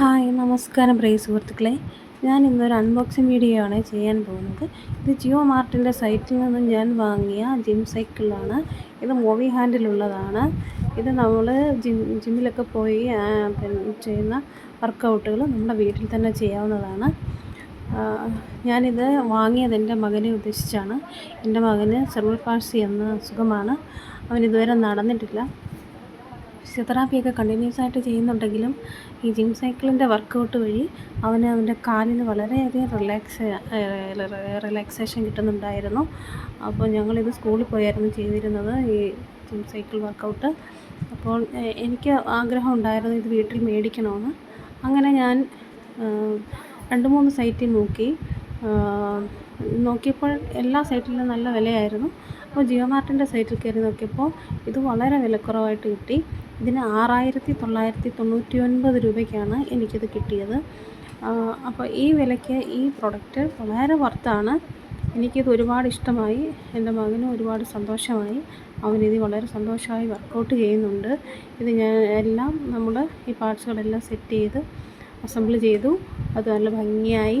Hi നമസ്കാരം പ്രിയ സുഹൃത്തുക്കളെ. ഞാൻ ഇന്നൊരു അൺബോക്സിങ് വീഡിയോ ആണ് ചെയ്യാൻ പോകുന്നത്. ഇത് ജിയോ മാർട്ടിന്റെ സൈറ്റിൽ നിന്നും ഞാൻ വാങ്ങിയ ജിം സൈക്കിളാണ് ഇത് മൂവി ഹാൻഡിലുള്ളതാണ് ഇത് നമ്മൾ ജിം ജിമ്മിലൊക്കെ പോയി ചെയ്യുന്ന വർക്കൗട്ടുകൾ നമ്മുടെ വീട്ടിൽ തന്നെ ചെയ്യാവുന്നതാണ്. ഞാനിത് വാങ്ങിയത് എന്റെ മകനെ ഉദ്ദേശിച്ചാണ്. എന്റെ മകന് സെർവൽ പാഴ്സി എന്ന അസുഖമാണ്. അവൻ ഇതുവരെ നടന്നിട്ടില്ല. ഫിസിയോതെറാപ്പിയൊക്കെ കണ്ടിന്യൂസ് ആയിട്ട് ചെയ്യുന്നുണ്ടെങ്കിലും ഈ ജിം സൈക്കിളിന്റെ വർക്കൗട്ട് വഴി അവന് അവന്റെ കാലിന് വളരെയധികം റിലാക്സ് റിലാക്സേഷൻ കിട്ടുന്നുണ്ടായിരുന്നു. അപ്പോൾ ഞങ്ങളിത് സ്കൂളിൽ പോയായിരുന്നു ചെയ്തിരുന്നത് ഈ ജിം സൈക്കിൾ വർക്കൗട്ട്. അപ്പോൾ എനിക്ക് ആഗ്രഹം ഉണ്ടായിരുന്നു ഇത് വീട്ടിൽ മേടിക്കണമെന്ന്. അങ്ങനെ ഞാൻ രണ്ട് മൂന്ന് സൈറ്റിൽ നോക്കി. നോക്കിയപ്പോൾ എല്ലാ സൈറ്റിലും നല്ല വിലയായിരുന്നു. അപ്പോൾ ജിയോ മാർട്ടിന്റെ സൈറ്റിൽ കയറി നോക്കിയപ്പോൾ ഇത് വളരെ വിലക്കുറവായിട്ട് കിട്ടി. ഇതിന് ആറായിരത്തി തൊള്ളായിരത്തി തൊണ്ണൂറ്റി ഒൻപത് രൂപയ്ക്കാണ് എനിക്കിത് കിട്ടിയത്. അപ്പോൾ ഈ വിലയ്ക്ക് ഈ പ്രൊഡക്റ്റ് വളരെ വർത്താണ്. എനിക്കിത് ഒരുപാട് ഇഷ്ടമായി. എന്റെ മകനും ഒരുപാട് സന്തോഷമായി. അവനിത് വളരെ സന്തോഷമായി വർക്കൗട്ട് ചെയ്യുന്നുണ്ട്. ഇത് ഞാൻ എല്ലാം നമ്മൾ ഈ പാർട്സുകളെല്ലാം സെറ്റ് ചെയ്ത് അസംബിൾ ചെയ്തു. അത് നല്ല ഭംഗിയായി.